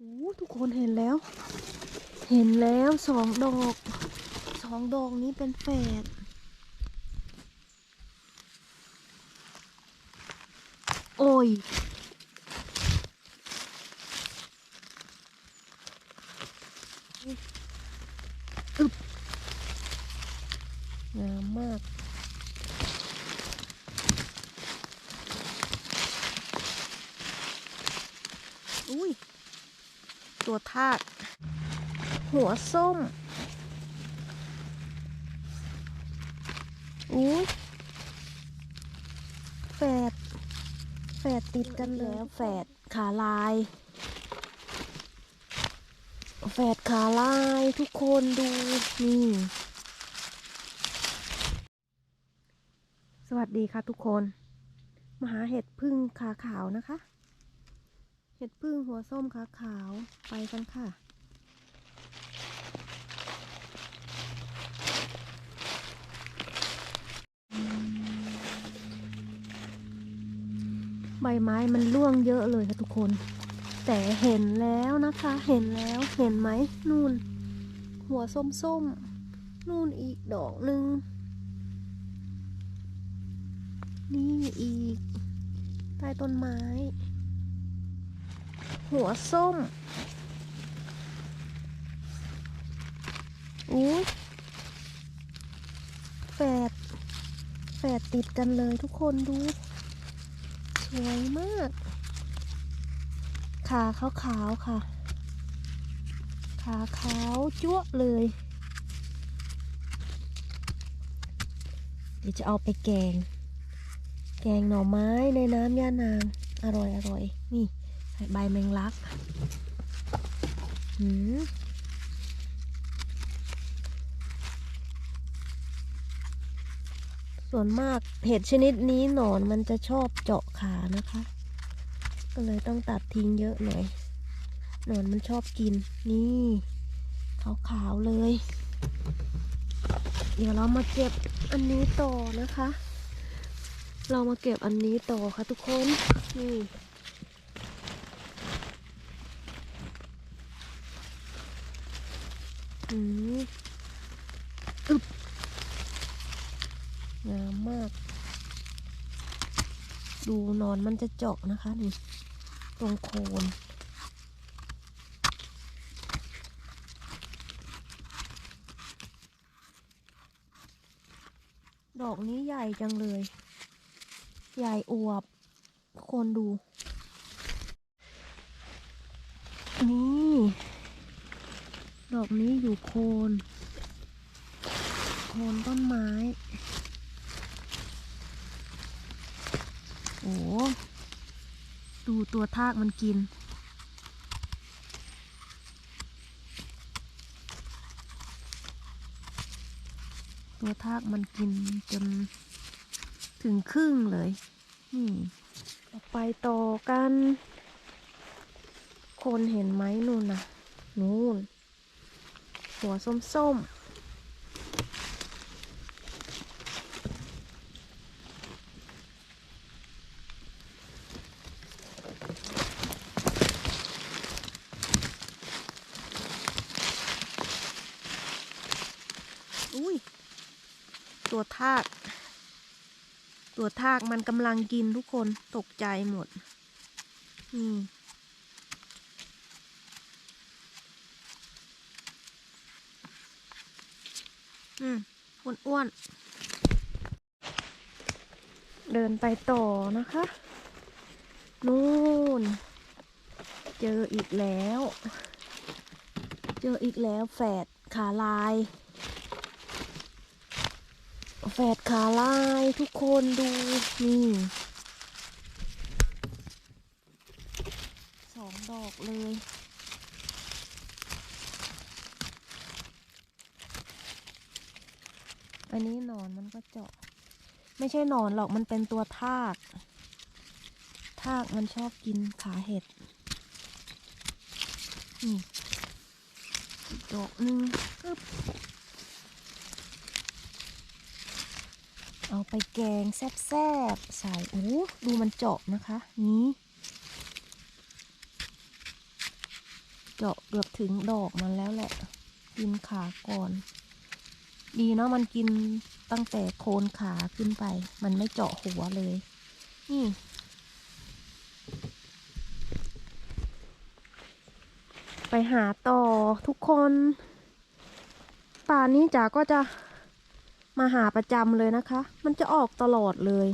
โอ้ทุกคนเห็นแล้ว เห็นแล้วสองดอกสองดอกนี้เป็นแฝดโอ้ยอึบงามมากอุ้ย ตัวทาก หัวส้มอุ้ยแฝดแฝดติดกันแล้วแฝดขาลาย แฝดขาลายทุกคนดูนี่สวัสดีค่ะทุกคน มหาเห็ดพึ่งขาขาวนะคะ เห็ดพึ่งหัวส้มขาขาวไปกันค่ะ ใบไม้มันร่วงเยอะเลยค่ะทุกคน แต่เห็นแล้วนะคะ เห็นแล้วเห็นไหมนู่น หัวส้มๆนู่นอีกดอกหนึ่งนี่อีก ใต้ต้นไม้ หัวส้มอุ้แฝดแฝดติดกันเลยทุกคนดู สวยมาก ขาขาวๆค่ะ ขาขาวจั๊วะเลย เดี๋ยวจะเอาไปแกง แกงหน่อไม้ในน้ำย่านาง อร่อยอร่อยนี่ ใบแมงลักหืมส่วนมากเห็ดชนิดนี้หนอนมันจะชอบเจาะขานะคะ ก็เลยต้องตัดทิ้งเยอะหน่อย หนอนมันชอบกิน นี่ขาวๆเลย เดี๋ยวเรามาเก็บอันนี้ต่อนะคะ เรามาเก็บอันนี้ต่อค่ะทุกคน นี่ อึบงามมาก ดูนอนมันจะเจาะนะคะนี่ตรงโคนดอกนี้ใหญ่จังเลย ใหญ่อวบคนดู นี่ ดอกนี้อยู่โคน โคนต้นไม้ โอ้ดูตัวทากมันกิน ตัวทากมันกินจนถึงครึ่งเลย นี่ไปต่อกัน คนเห็นไหมนู่นนะนู่น หัวส้มๆอุ้ย ตัวทาก ตัวทากมันกำลังกินทุกคนตกใจหมด นี่ อืมอ้วนๆ เดินไปต่อนะคะ นู่น เจออีกแล้ว เจออีกแล้วแฝดขาลาย แฝดขาลายทุกคนดูนี่สองดอกเลย อันนี้หนอนมัน ก็เจาะ ไม่ใช่หนอนหรอกมันเป็นตัวทาก ทากมันชอบกินขาเห็ดนี่อีกดอกหนึ่งกึบเอาไปแกงแซ่บๆ ใส่โอ้ดูมันเจาะนะคะ นี้ เจาะเกือบถึงดอกมันแล้วแหละกินขาก่อน ดีเนาะมันกินตั้งแต่โคนขาขึ้นไป มันไม่เจาะหัวเลย นี่ ไปหาต่อทุกคน ป่านนี้จ๋าก็จะมาหาประจำเลยนะคะ มันจะออกตลอดเลย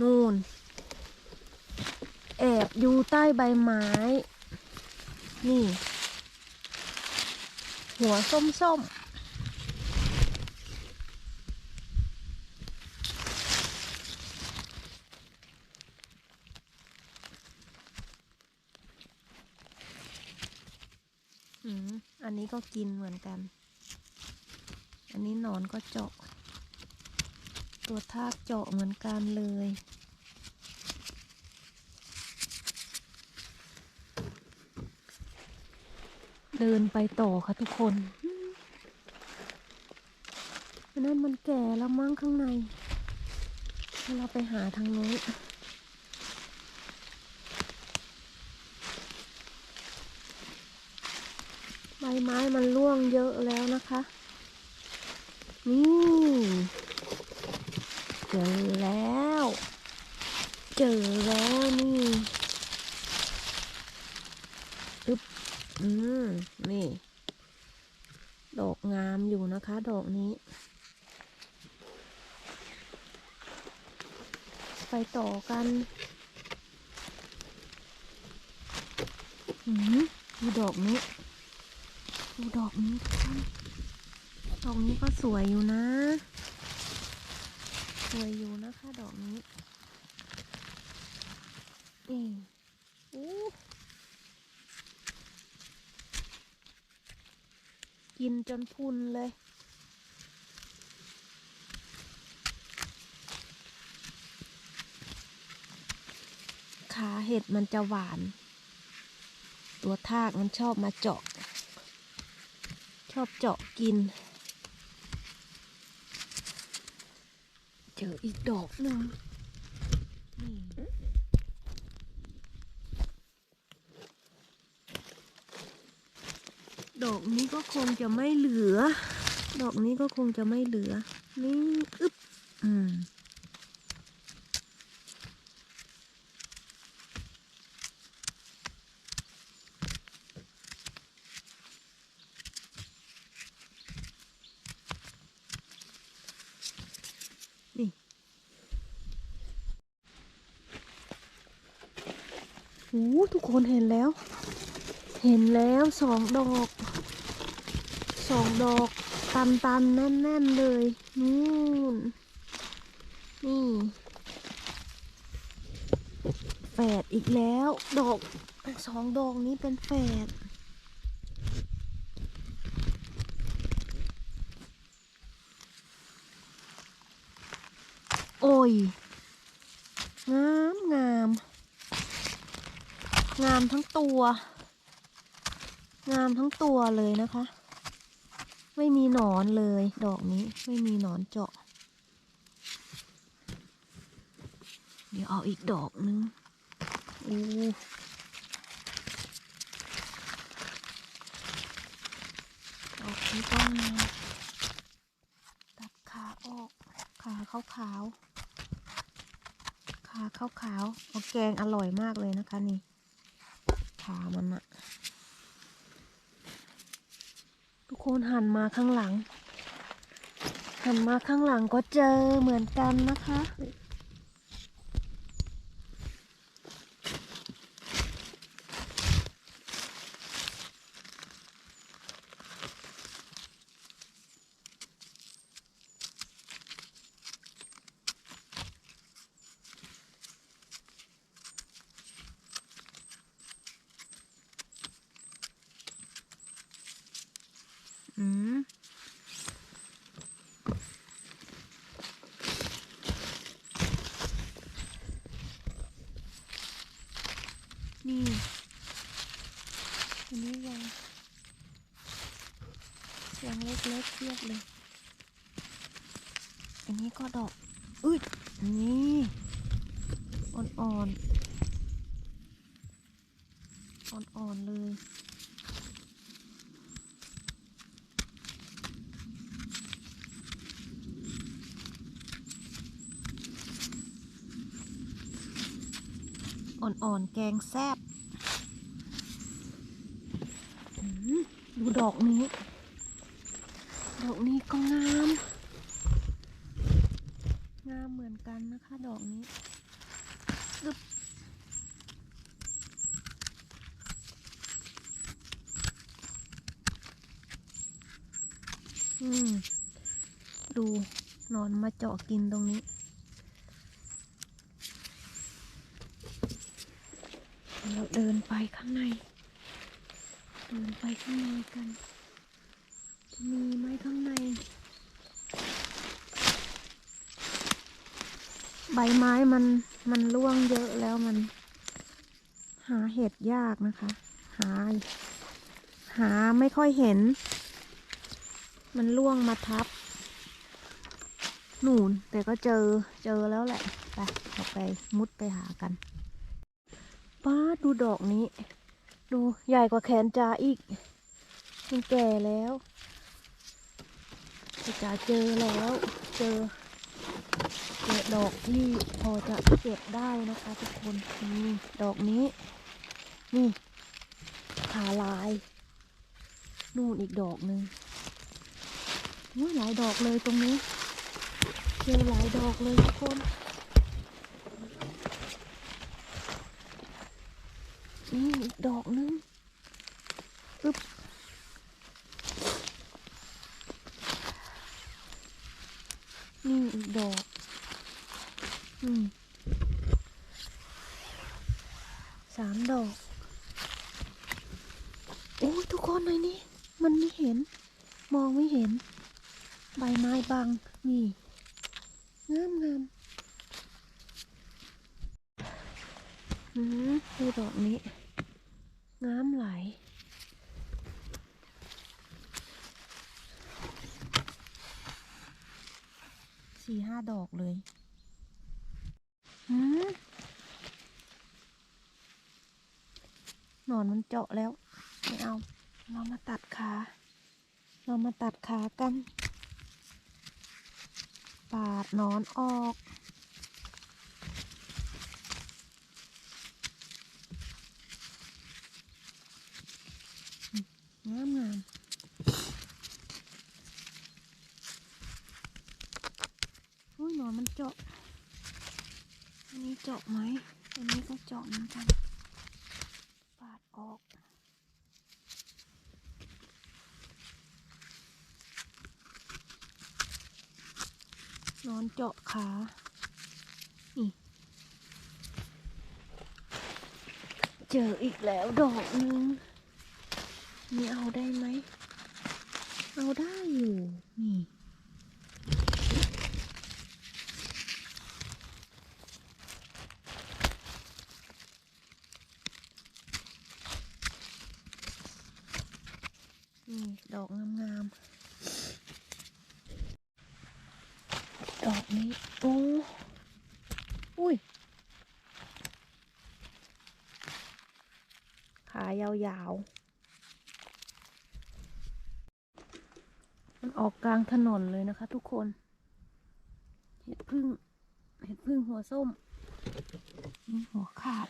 นู่น แอบอยู่ใต้ใบไม้ นี่ หัวส้มๆอืมอั นนี้ก็กินเหมือนกัน อันนี้หนอนก็เจาะ ตัวทากเจาะเหมือนกันเลย เดินไปต่อค่ะทุกคนอันนั้นมันแก่แล้วมั้งข้างในให้เราไปหาทางโน้นใบ ไม้มันร่วงเยอะแล้วนะคะ นี่เจอแล้ว เจอแล้วนี่อึ๊บอืมนี่ ดอกงามอยู่นะคะ ดอกนี้ ไปต่อกันอืมดอกนี้ ดูดอกนี้ค่ะดอกนี้ก็สวยอยู่นะ สวยอยู่นะคะดอกนี้นี่อู้กินจนพุนเลยขาเห็ดมันจะหวาน ตัวทากมันชอบมาเจาะ ชอบเจาะกิน เจออีกดอกหนึ่งนี่ดอกนี้ก็คงจะไม่เหลือ ดอกนี้ก็คงจะไม่เหลือ นี่ อึ๊บ อืม นี่ โอ้ ทุกคนเห็นแล้ว เห็นแล้วสองดอกสองดอกตันตันๆแน่น ๆ เลยนู่นนี่แฝดอีกแล้ว ดอกสองดอกนี้เป็นแฝดโอ้ย งามงาม งามทั้งตัว งามทั้งตัวเลยนะคะ ไม่มีหนอนเลยดอกนี้ไม่มีหนอนเจาะ เดี๋ยวเอาอีกดอกนึงอู้ดอกนี้ก็งามตัดขาออกขาขาวขาวขาขาวขาวเอาแกงอร่อยมากเลยนะคะนี่ ขามันอะทุกคนหันมาข้างหลัง หันมาข้างหลังก็เจอเหมือนกันนะคะ อืม นี่อันนี้ยัง ยัง เล็กๆเทียบเลย อันนี้ก็ดอกอุ้ยนี่อ่อนๆ อ่อนๆเลย อ่อนๆ แกงแซบดูดอกนี้ ดอกนี้ก็งาม งามเหมือนกันนะคะ ดอกนี้อึ๊บอืม ดูนอนมาเจาะกินตรงนี้เราเดินไปข้างใน เดินไปข้างในกัน มีไหมข้างใน ใบไม้มันมันร่วงเยอะแล้วมัน หาเห็ดยากนะคะ หา หาไม่ค่อยเห็น มันร่วงมาทับหนูนแต่ก็เจอเจอแล้วแหละ ไปเราไปมุดไปหากันป้าดูดอกนี้ ดูใหญ่กว่าแขนจาอีกมันแก่แล้ว จ่าเจอแล้ว เจอเจอดอกที่พอจะเก็บได้นะคะทุกคนนี่ดอกนี้ นี่ขาลาย นู่นอีกดอกหนึ่งอุ๊ยหลายดอกเลยตรงนี้ เจอหลายดอกเลยทุกคนนี่อีกดอกนึงอึ๊บ นี่อีกดอก อืมสามดอก โอ้ยทุกคนในนี้มันไม่เห็น มองไม่เห็น ใบไม้บัง นี่งามงามอืมดูดอกนี้งามไหล สี่ห้าดอกเลยหืมหนอนมันเจาะแล้ว ไม่เอา เรามาตัดขา เรามาตัดขากัน ปาดหนอนออกงามงามอุ้ยหนอนมันเจาะ อันนี้ เจาะไหมอันนี้ก็เจาะเหมือนกัน ปาดออกนอนเจาะขา นี่ เจออีกแล้วดอกหนึง นี่เอาได้ไหม เอาได้อยู่ นี่ ดอกงามๆ ดอกนี้ โอ้ อุ้ย ขา ยาวๆ มันออกกลางถนนเลยนะคะทุกคน เห็ดพึ่ง เห็ดพึ่งหัวส้ม นี่หัวขาด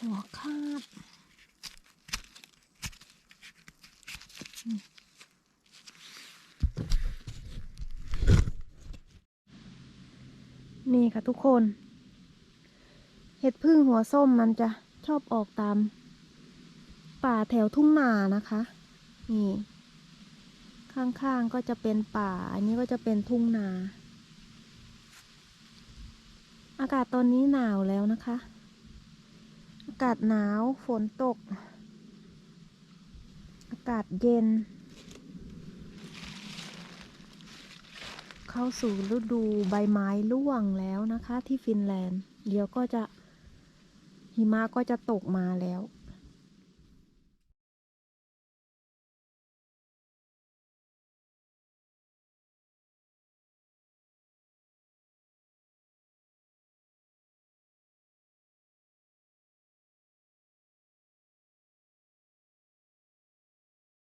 หัวขาดนี่ค่ะทุกคน เห็ดพึ่งหัวส้มมันจะชอบออกตาม ป่าแถวทุ่งนานะคะ นี่ ข้างๆก็จะเป็นป่า อันนี้ก็จะเป็นทุ่งนา อากาศตอนนี้หนาวแล้วนะคะ อากาศหนาวฝนตก อากาศเย็น เข้าสู่ฤดูใบไม้ร่วงแล้วนะคะที่ฟินแลนด์เดี๋ยวก็จะ หิมะก็จะตกมาแล้ว